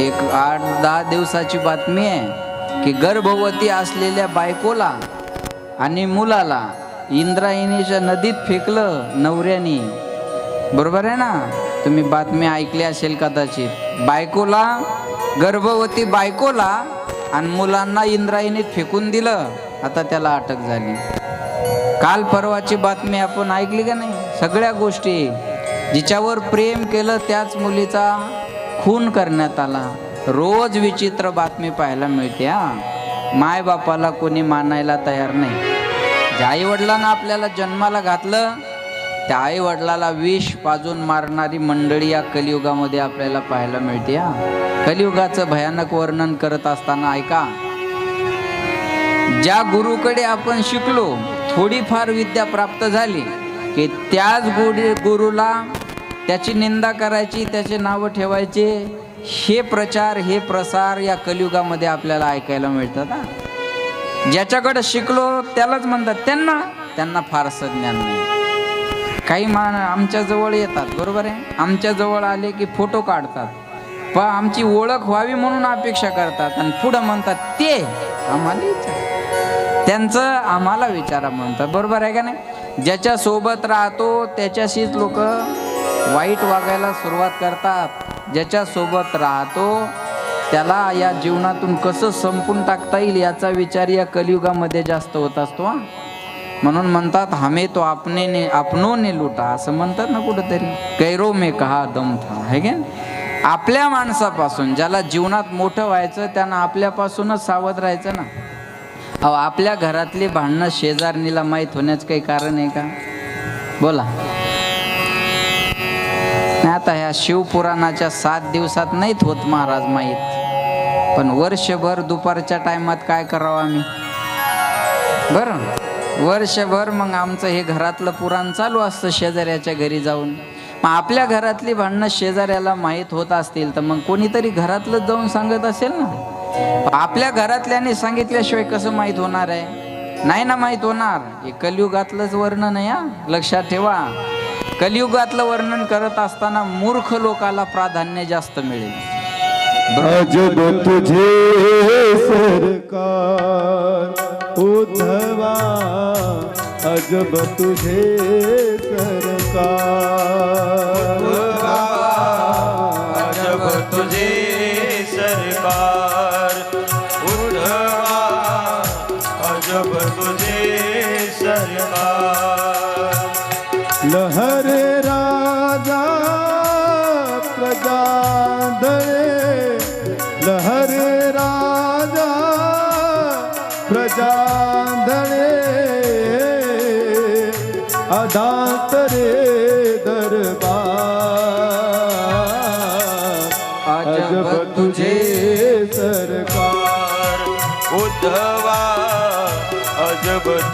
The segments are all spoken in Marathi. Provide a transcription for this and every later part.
एक आठ दहा दिवसाची बातमी आहे की गर्भवती असलेल्या बायकोला आणि मुलाला इंद्रायणीच्या नदीत फेकलं नवऱ्यानी. बरोबर आहे ना? तुम्ही बातमी ऐकली असेल कदाचित. बायकोला गर्भवती बायकोला आणि मुलांना इंद्रायणीत फेकून दिलं. आता त्याला अटक झाली. काल परवाची बातमी आपण ऐकली का नाही? सगळ्या गोष्टी जिच्यावर प्रेम केलं त्याच मुलीचा खून करण्यात आला. रोज विचित्र बातमी पाहायला मिळते हा. माय बापाला कोणी मानायला तयार नाही. ज्या आई वडिलांना आपल्याला जन्माला घातलं त्या आई वडिलाला विष पाजून मारणारी मंडळी या कलियुगामध्ये आपल्याला पाहायला मिळते हा. कलियुगाचं भयानक वर्णन करत असताना ऐका. ज्या गुरुकडे आपण शिकलो थोडीफार विद्या प्राप्त झाली की त्याच गुढी गुरुला त्याची निंदा करायची त्याचे नावं ठेवायचे. हे प्रचार हे प्रसार या कलियुगामध्ये आपल्याला ऐकायला मिळतात हा. ज्याच्याकडे शिकलो त्यालाच म्हणतात त्यांना. त्यांना फारसं ज्ञान नाही. काही मान आमच्याजवळ येतात बरोबर आहे? आमच्याजवळ आले की फोटो काढतात. पण आमची ओळख व्हावी म्हणून अपेक्षा करतात आणि पुढं म्हणतात ते आम्हाला विचार. त्यांचं आम्हाला विचारा म्हणतात बरोबर आहे का नाही? ज्याच्यासोबत राहतो त्याच्याशीच लोक वाईट वागायला सुरुवात करतात. ज्याच्यासोबत राहतो त्याला या जीवनातून कसं संपून टाकता येईल याचा विचार या कलियुगामध्ये जास्त होत असतो म्हणून म्हणतात हमे तो आपने ने आपनो ने लुटा असं म्हणतात ना कुठंतरी. कैरो मे कहा दम था है गे आपल्या माणसापासून ज्याला जीवनात मोठं व्हायचं त्यांना आपल्यापासूनच सावध राहायचं ना. अहो आपल्या घरातली भांडणं शेजारणीला माहीत होण्याचं काही कारण आहे का? बोला. आता ह्या शिवपुराणाच्या सात दिवसात नाहीत होत महाराज माहीत. पण वर्षभर दुपारच्या टायमात काय करावं आम्ही? बरं. वर्षभर मग आमचं हे घरातलं पुराण चालू असतं शेजाऱ्याच्या घरी जाऊन. मग आपल्या घरातली भांडणं शेजाऱ्याला माहीत होत असतील तर मग कोणीतरी घरातलं जाऊन सांगत असेल ना? आपल्या घरातल्याने सांगितल्याशिवाय कसं माहीत होणार आहे? नाही ना माहीत होणार. हे कलयुगातलंच वर्णन आहे लक्षात ठेवा. कलियुगातलं वर्णन करत असताना मूर्ख लोकाला प्राधान्य जास्त मिळेल. अजब तुझे सरकार उद्धवा अजब तुझे सरकार.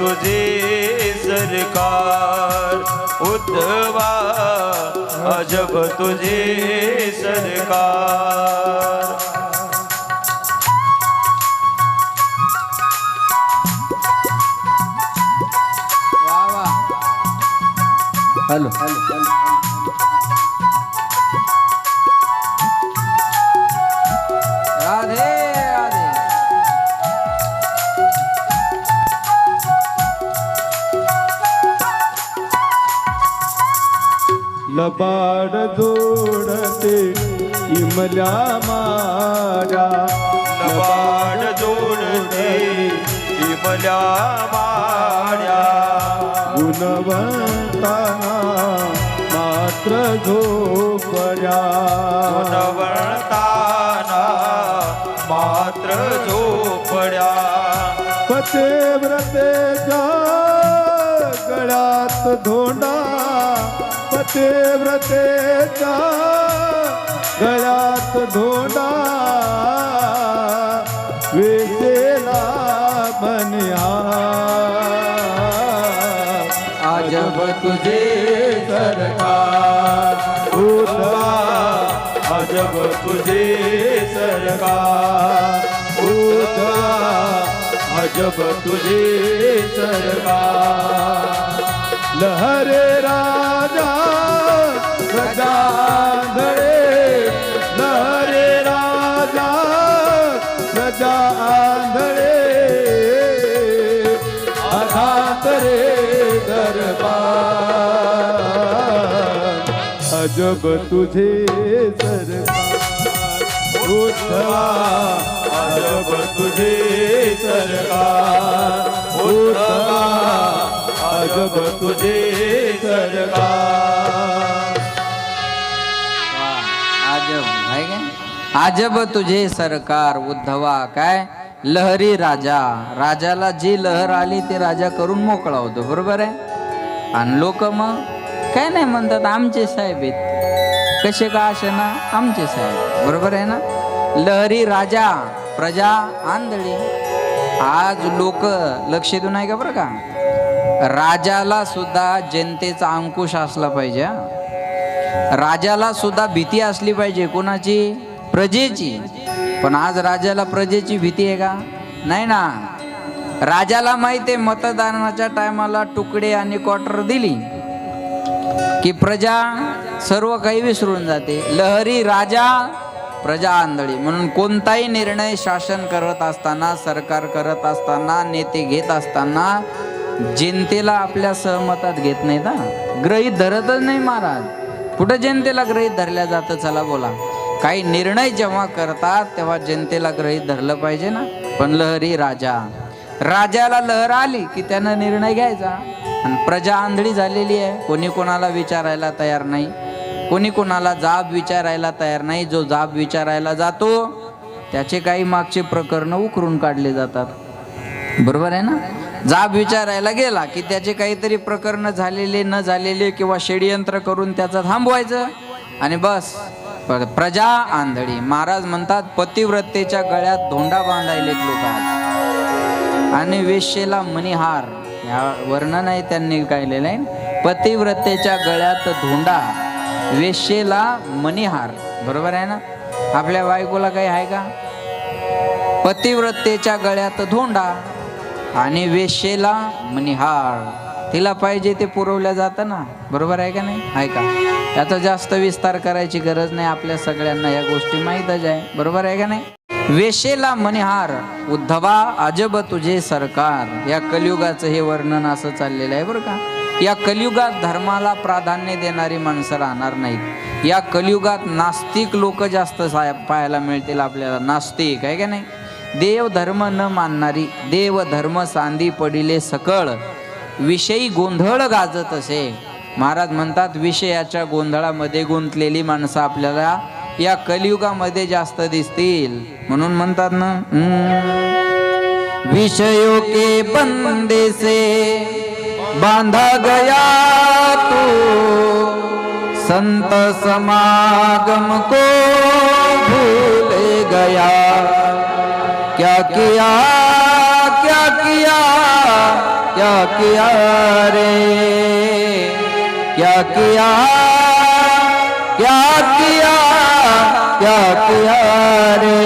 तुझे सरकार उद्धवा अजब तुझे सरकार. वा हॅलो. लबाड जोडते इमल्या मारा लबाड जोडते विमल्या माड्या गुणवंताना मात्र झोपड्या. गुणवंताना मात्र झोपड्या. पते व्रतेच्या गळ्यात धोंडा पते व्रतेच्या गळ्यात धोंडा वेसेला बनिया अजब तुझे सरकार. उठवा अजब तुझे सरकार. उठवा अजब तुझे सरकार. लहरे राजा प्रजा लहरे राजा प्रजा आंधळे अघात रे दरबार अजब तुझे सरकार उद्धवा अजब तुझे सरकार उद्धवा अजब तुझे सरकार अजब तुझे सरकार उद्धवा काय? लहरी राजा. राजाला जी लहर आली ते राजा करून मोकळा होतो बरोबर आहे? आणि लोक मग काय नाही म्हणतात आमचे साहेब आहेत. कसे का असे ना? आमचे साहेब बरोबर आहे ना? लहरी राजा प्रजा आंधळी. आज लोक लक्ष देऊन आहे का बरं का? राजाला सुद्धा जनतेचा अंकुश असला पाहिजे राजाला सुद्धा भीती असली पाहिजे कोणाची? प्रजेची. पण आज राजाला प्रजेची भीती आहे का? नाही ना. राजाला माहिती आहे मतदानाच्या टायमाला तुकडे आणि क्वार्टर दिली की प्रजा सर्व काही विसरून जाते. लहरी राजा प्रजा आंधळी. म्हणून कोणताही निर्णय शासन करत असताना सरकार करत असताना नेते घेत असताना जनतेला आपल्या सहमतात घेत नाहीत ना ग्रहित धरतच नाही महाराज. कुठं जनतेला ग्रहित धरल्या जातं? चला बोला. काही निर्णय जेव्हा करतात तेव्हा जनतेला ग्रहित धरलं पाहिजे ना. पण लहरी राजा. राजाला लहर आली की त्यानं निर्णय घ्यायचा. आणि प्रजा आंधळी झालेली आहे. कोणी कोणाला विचारायला तयार नाही. कोणी कोणाला जाब विचारायला तयार नाही. जो जाब विचारायला जातो त्याचे काही मागचे प्रकरण उकरून काढले जातात. बरोबर आहे ना? जाब विचारायला गेला की त्याचे काहीतरी प्रकरण झालेले न झालेले किंवा षडयंत्र करून त्याचं थांबवायचं आणि बस. प्रजा आंधळी. महाराज म्हणतात पतिव्रतेच्या गळ्यात धोंडा बांधायलेत लोक आज. आणि वेश्येला मणिहार. या वर्णन आहे त्यांनी गायलेलं आहे. पतिव्रतेच्या गळ्यात धोंडा. वेश्येला मणिहार. बरोबर आहे ना? आपल्या बायकोला काही आहे का? पतिव्रतेच्या गळ्यात धोंडा. आणि वेशेला मणिहार. तिला पाहिजे ते पुरवल्या जातं ना बरोबर आहे का नाही? आहे का? याचा जास्त विस्तार करायची गरज नाही. आपल्या सगळ्यांना या गोष्टी माहीतच आहे. बरोबर आहे का नाही? वेशेला मनिहार उद्धवा अजब तुझे सरकार. या कलियुगाचं हे वर्णन असं चाललेलं आहे बरं का? या कलियुगात धर्माला प्राधान्य देणारी माणसं राहणार नाहीत. या कलियुगात नास्तिक लोक जास्त पाहायला मिळतील आपल्याला. नास्तिक आहे का नाही? देव धर्म न मानणारी देव धर्म सांदी पडिले सकळ विषयी गोंधळ गाजत असे. महाराज म्हणतात विषयाच्या गोंधळामध्ये गुंतलेली माणसं आपल्याला या कलियुगामध्ये जास्त दिसतील. म्हणून म्हणतात ना विषयो के बंदे से बांधा गया तू. संत समागम को भूल गया क्या किया क्या किया, क्या रे? क्या किया क्या किया क्या किया रे?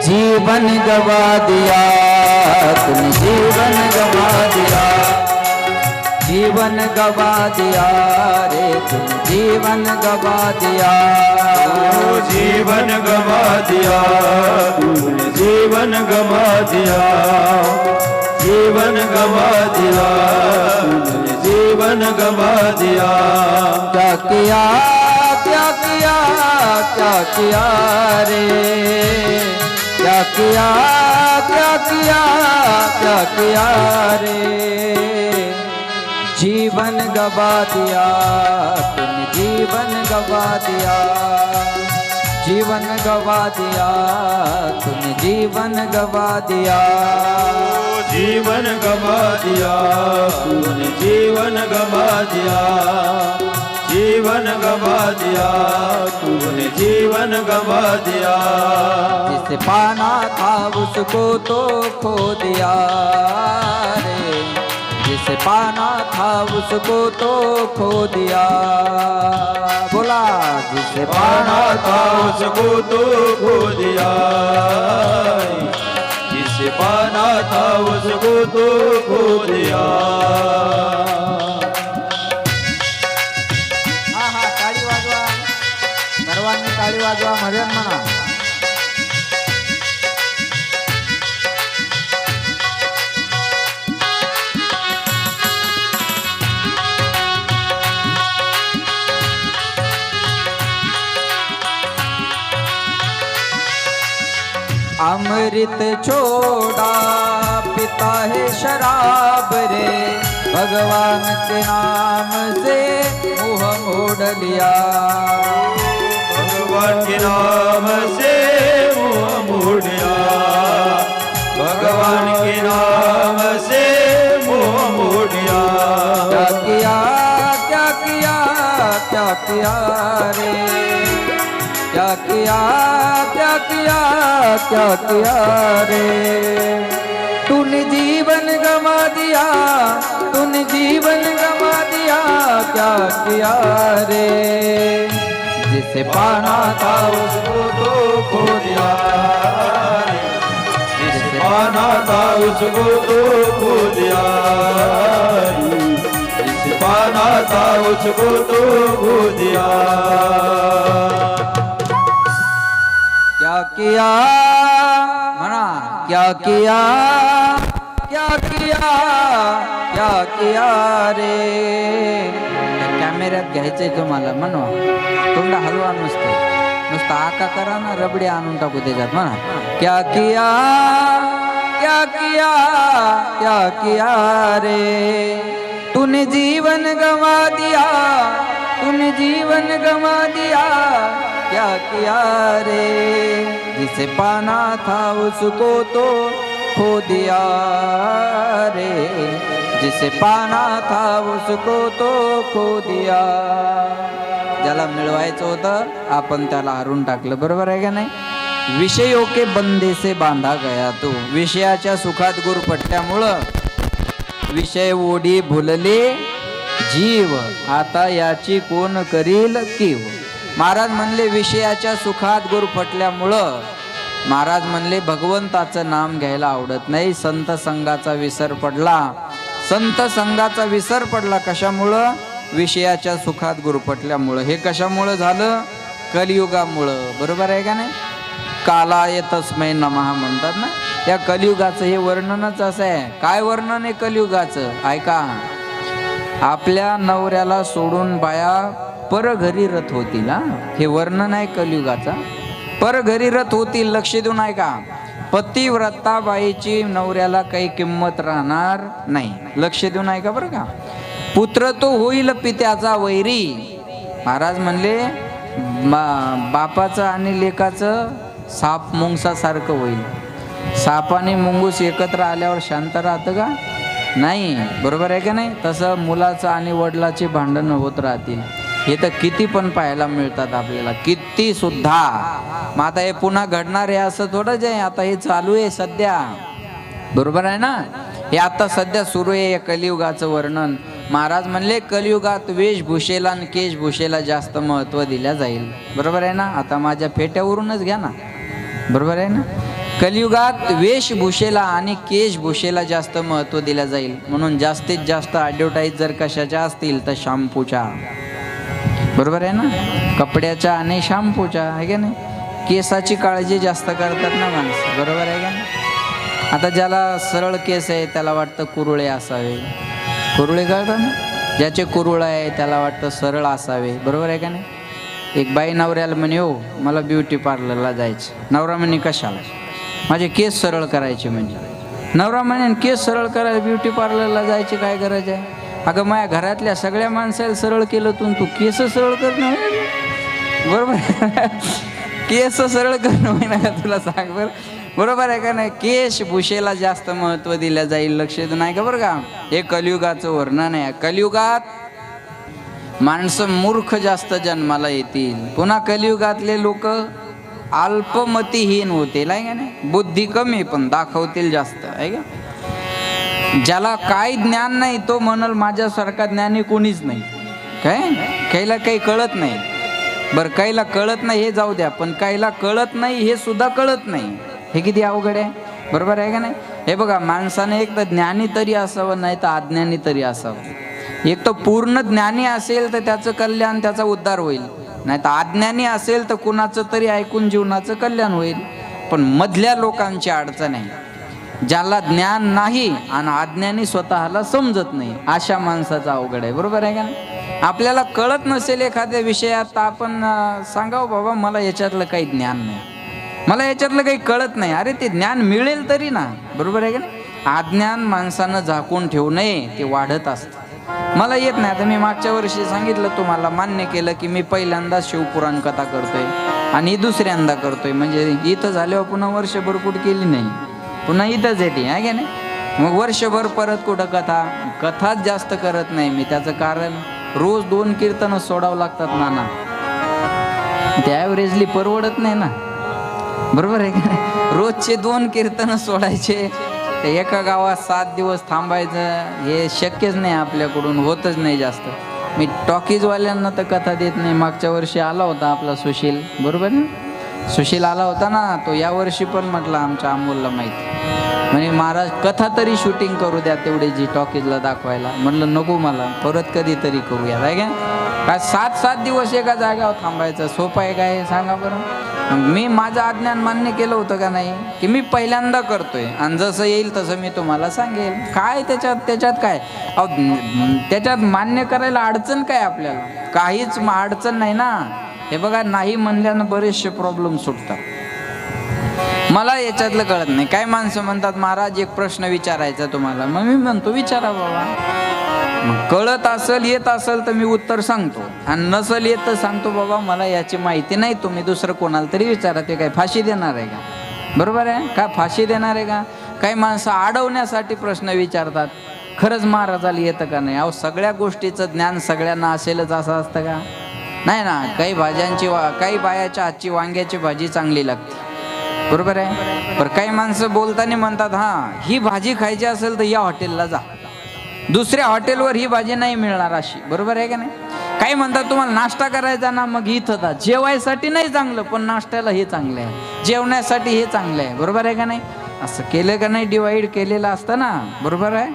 जीवन गवा दिया जीवन गवा दिया रे तुम जीवन गवा दिया। जीवन गवा दिया तूने जीवन गवा दिया। जीवन गवा दिया तूने जीवन गवा दिया। क्या किया क्या किया क्या किया रे? क्या किया क्या किया क्या किया रे? जीवन गवा दिया तुम जीवन गवा दिया। जीवन गवा दिया तुम जीवन गवा दिया। जीवन गवा दिया तूने जीवन गवा दिया। जीवन गवा दिया तूने जीवन गवा दिया। जिसे पाना था उसको तो खो दिया। रे जिसे पाना था उसको तो खो दिया। बोला जिस पाना था उसको तो खो दिया। जिसे पाना था उसको तो खो दिया। अमृत छोड़ा पिता है शराब रे। भगवान के नाम से मुँह मोड़ लिया। भगवान के नाम से मुँह मोड़िया भगवान के नाम से मुँह मोड़िया क्या किया क्या किया क्या किया रे? क्या किया क्या किया क्या रे? तूने जीवन गवा दिया, तूने जीवन गवा दिया, क्या किया रे? जिसे पाना था उसको तो खो दिया जिसे पाना था उसको तो खो दिया जिसे पाना था उसको तो खो दिया क्या किया? म्हणा क्या किया? क्या किया? क्या किया रे? कॅमेऱ्यात घ्यायचंय तुम्हाला म्हणवा तोंड हलवा नुसते. नुसतं आका करा ना रबडी आणून टाकू त्याच्यात म्हणा क्या किया? क्या किया? क्या किया रे? तूने जीवन गवा दिया तूने जीवन गवा दिया. क्या किया रे? जिसे पाना था उसको तो खो दिया रे। जिसे पाना था उसको तो खो दिया। ज्याला मिळवायचं होतं आपण त्याला हरून टाकलं. बरोबर आहे का नाही? विषयोके के बांधा गया तो. विषयाच्या सुखात गुरपट्ट्यामुळं विषय ओढी भुलले जीव. आता याची कोण करील कीव? महाराज म्हणले विषयाच्या सुखात गुरफटल्यामुळं महाराज म्हणले भगवंताचं नाम घ्यायला आवडत नाही. संत संघाचा विसर पडला. संत संघाचा विसर पडला कशामुळं? विषयाच्या सुखात गुरफटल्यामुळं हे कशामुळं झालं? कलियुगामुळं. बरोबर आहे का नाही? कालाय तस्मै नमहा म्हणतात ना? या कलियुगाचं हे वर्णनच असं आहे. काय वर्णन आहे कलियुगाचं? ऐका. आपल्या नवऱ्याला सोडून बाया परघरी रथ होतील हा? हे वर्णन आहे कलियुगाचा. परघरी रथ होतील लक्ष देऊन ऐका. पतिव्रताबाईची नवऱ्याला काही किंमत राहणार नाही. लक्ष देऊन ऐका बरं का. पुत्र तो होईल पित्याचा वैरी. महाराज म्हणले बापाचं आणि लेकाचं साप मुंगसासारखं होईल. साप आणि मुंगूस एकत्र आल्यावर शांत राहतं का? नाही बरोबर आहे का नाही? तसं मुलाचं आणि वडिलाची भांडणं होत राहतील. हे तर किती पण पाहायला मिळतात आपल्याला. किती सुद्धा. मग आता हे पुन्हा घडणार आहे असं थोडंच आहे. आता हे चालू आहे सध्या. बरोबर आहे ना? हे आता सध्या सुरू आहे या कलियुगाचं वर्णन. महाराज म्हणले कलियुगात वेशभूषेला आणि केशभूषेला जास्त महत्त्व दिल्या जाईल. बरोबर आहे ना? आता माझ्या फेट्यावरूनच घ्या ना. बरोबर आहे ना? कलियुगात वेशभूषेला आणि केशभूषेला जास्त महत्त्व दिलं जाईल. म्हणून जास्तीत जास्त ॲडव्हर्टाईज जर कशाच्या असतील तर शॅम्पूच्या बरोबर आहे ना? कपड्याच्या आणि शॅम्पूच्या आहे का नाही? केसाची काळजी जास्त करतात ना माणसं. बरोबर आहे का नाही? आता ज्याला सरळ केस आहे त्याला वाटतं कुरुळे असावे. कुरुळे कळतात ना? ज्याचे कुरुळ आहे त्याला वाटतं सरळ असावे. बरोबर आहे का नाही? एक बाई नवऱ्याला म्हणे हो मला ब्युटी पार्लरला जायचं नवरा म्हणे कशाला? माझे केस सरळ करायचे म्हणजे. नवरा म्हणेन केस सरळ करायला ब्युटी पार्लरला जायची काय गरज आहे? अगं माझ्या घरातल्या सगळ्या माणसाला सरळ केलं तू तू केस सरळ करणं बरोबर केस सरळ करणं होईना का तुला सांग बरं. बरोबर आहे का नाही? केश भूषेला जास्त महत्त्व दिलं जाईल लक्ष देऊन नाही का बरं का? हे कलियुगाचं वर्णन आहे. कलियुगात? माणसं मूर्ख जास्त जन्माला येतील. पुन्हा कलियुगातले लोक? अल्पमतीहीन होतील आहे का नाही? बुद्धी कमी पण दाखवतील जास्त आहे का? ज्याला काही ज्ञान नाही तो म्हणाल माझ्यासारखा ज्ञानी कोणीच नाही. काय? काहीला काही कळत नाही. बरं काहीला कळत नाही हे जाऊ द्या पण काहीला कळत नाही हे सुद्धा कळत नाही. हे किती अवघड आहे? बरोबर आहे का नाही? हे बघा माणसाने एक तर ज्ञानी तरी असावं नाही तर अज्ञानी तरी असावं. एक तर पूर्ण ज्ञानी असेल तर त्याचं कल्याण त्याचा उद्धार होईल. नाही तर अज्ञानी असेल तर कुणाचं तरी ऐकून जीवनाचं कल्याण होईल. पण मधल्या लोकांची अडचण आहे. ज्याला ज्ञान नाही आणि अज्ञानी स्वतःला समजत नाही अशा माणसाचा अवघड आहे. बरोबर आहे का नाही? आपल्याला कळत नसेल एखाद्या विषयात तर आपण सांगावं बाबा मला याच्यातलं काही ज्ञान नाही. मला याच्यातलं काही कळत नाही. अरे ते ज्ञान मिळेल तरी ना. बरोबर आहे का नाही? अज्ञान माणसानं झाकून ठेवू नये ते वाढत असतं. मला येत नाही. आता मी मागच्या वर्षी सांगितलं तुम्हाला मान्य केलं की मी पहिल्यांदा शिवपुराण कथा करतोय आणि दुसऱ्यांदा करतोय. म्हणजे इथं झाल्यावर पुन्हा वर्षभर कुठं केली नाही. पुन्हा इथंच येते आहे का नाही? मग वर्षभर परत कुठं कथा? कथाच जास्त करत नाही मी. त्याचं कारण रोज दोन कीर्तन सोडावं लागतात नाना. ते ॲव्हरेजली परवडत नाही ना. बरोबर आहे का रोजचे दोन कीर्तन सोडायचे. तर एका गावात सात दिवस थांबायचं हे शक्यच नाही आपल्याकडून होतच नाही जास्त. मी टॉकीजवाल्यांना तर कथा देत नाही. मागच्या वर्षी आला होता आपला सुशील बरोबर ना? सुशील आला होता ना तो या वर्षी पण म्हटला आमच्या अमोलला माहिती. म्हणे महाराज कथा तरी शूटिंग करू द्या तेवढी जी टॉकीजला दाखवायला. म्हणलं नको मला परत कधीतरी करूया. का? काय सात सात दिवस एका जागावर थांबायचं? सोपं आहे काय? सांगा बरं. मी माझं अज्ञान मान्य केलं होतं का नाही? की मी पहिल्यांदा करतोय. आणि जसं येईल तसं मी तुम्हाला सांगेल. काय त्याच्यात त्याच्यात काय? अहो, त्याच्यात मान्य करायला अडचण काय आपल्याला? काहीच अडचण नाही ना. हे बघा नाही म्हणल्यानं बरेचसे प्रॉब्लेम सुटतात. मला याच्यातलं कळत नाही. काय माणसं म्हणतात महाराज एक प्रश्न विचारायचा तुम्हाला. मग मी म्हणतो विचारा बाबा. कळत असेल येत असेल तर मी उत्तर सांगतो. आणि नसल येत तर सांगतो बाबा मला याची माहिती नाही तुम्ही दुसरं कोणाला तरी विचारा ते काय फाशी देणार आहे का? बरोबर आहे? काय फाशी देणार आहे का? काही माणसं अडवण्यासाठी प्रश्न विचारतात. खरंच महाराजाला येतं का नाही? अहो सगळ्या गोष्टीचं ज्ञान सगळ्यांना असेलच असं असतं का? नाही ना काही भाज्यांची वा काही बायाच्या हातची वांग्याची भाजी चांगली लागते. बरोबर आहे? बरं काही माणसं बोलताना म्हणतात हां ही भाजी खायची असेल तर या हॉटेलला जा. दुसऱ्या हॉटेलवर ही भाजी नाही मिळणार अशी. बरोबर आहे का नाही? काही म्हणतात तुम्हाला नाश्ता करायचा ना मग इथं जा. जेवायसाठी नाही चांगलं पण नाश्त्याला हे चांगलं आहे. जेवण्यासाठी हे चांगलं आहे. बरोबर आहे का नाही? असं केलं का नाही डिवाईड केलेलं असतं ना. बरोबर आहे?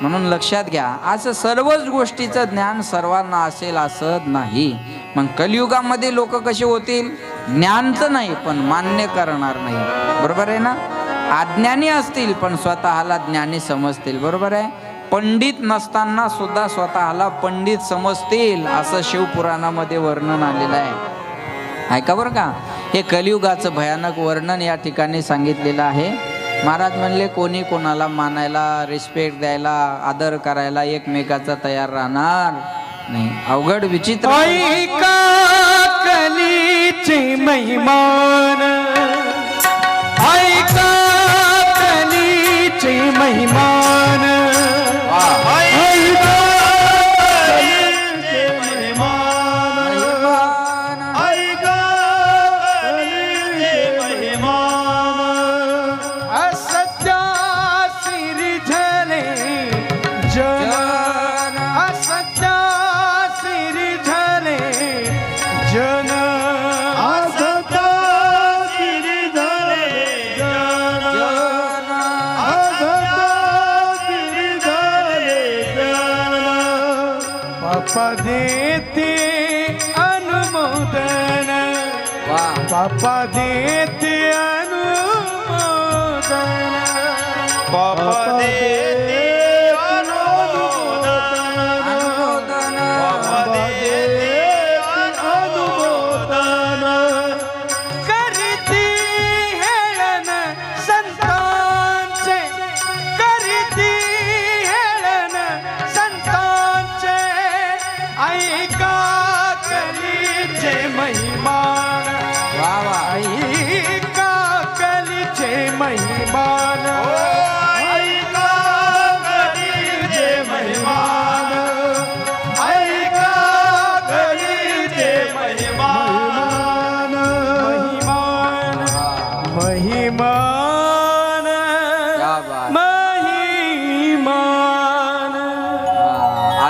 म्हणून लक्षात घ्या. असं सर्वच गोष्टीचं ज्ञान सर्वांना असेल असं नाही. मग कलियुगामध्ये लोक कसे होतील? ज्ञानचं नाही पण मान्य करणार नाही. बरोबर आहे ना? अज्ञानी असतील पण स्वतःला ज्ञानी समजतील. बरोबर आहे? पंडित नसताना सुद्धा स्वतःला पंडित समजतील असं शिवपुराणामध्ये वर्णन आलेलं आहे. ऐका बरं का? हे कलियुगाचं भयानक वर्णन या ठिकाणी सांगितलेलं आहे. महाराज म्हणले कोणी कोणाला मानायला रिस्पेक्ट द्यायला आदर करायला एकमेकाचा तयार राहणार नाही. अवघड विचित्र. ऐका कलीचे महिमान. ऐका कलीची महिमान. ऐका पापा देते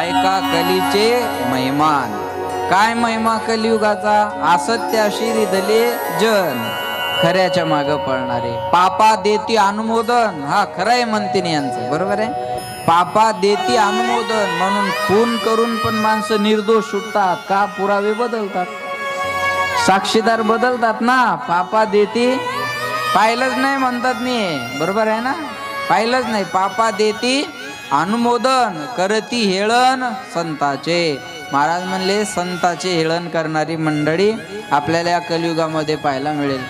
ऐका कलीचे महिमान. काय महिमा कलियुगाचा? असत्याशी रिधले जन. खऱ्याच्या माग पळणारे. पापा देती अनुमोदन. हा खरं आहे म्हणते यांचं. बरोबर आहे? पापा देती अनुमोदन. म्हणून खून करून पण माणसं निर्दोष सुटतात. का? पुरावे बदलतात. साक्षीदार बदलतात ना. पापा देती पाहिलंच नाही म्हणतात मी बरोबर आहे ना? पाहिलंच नाही. पापा देती अनुमोदन करती हेळण संताचे. महाराज म्हणले संताचे हेळण करणारी मंडळी आपल्याला या कलियुगामध्ये पाहायला मिळेल.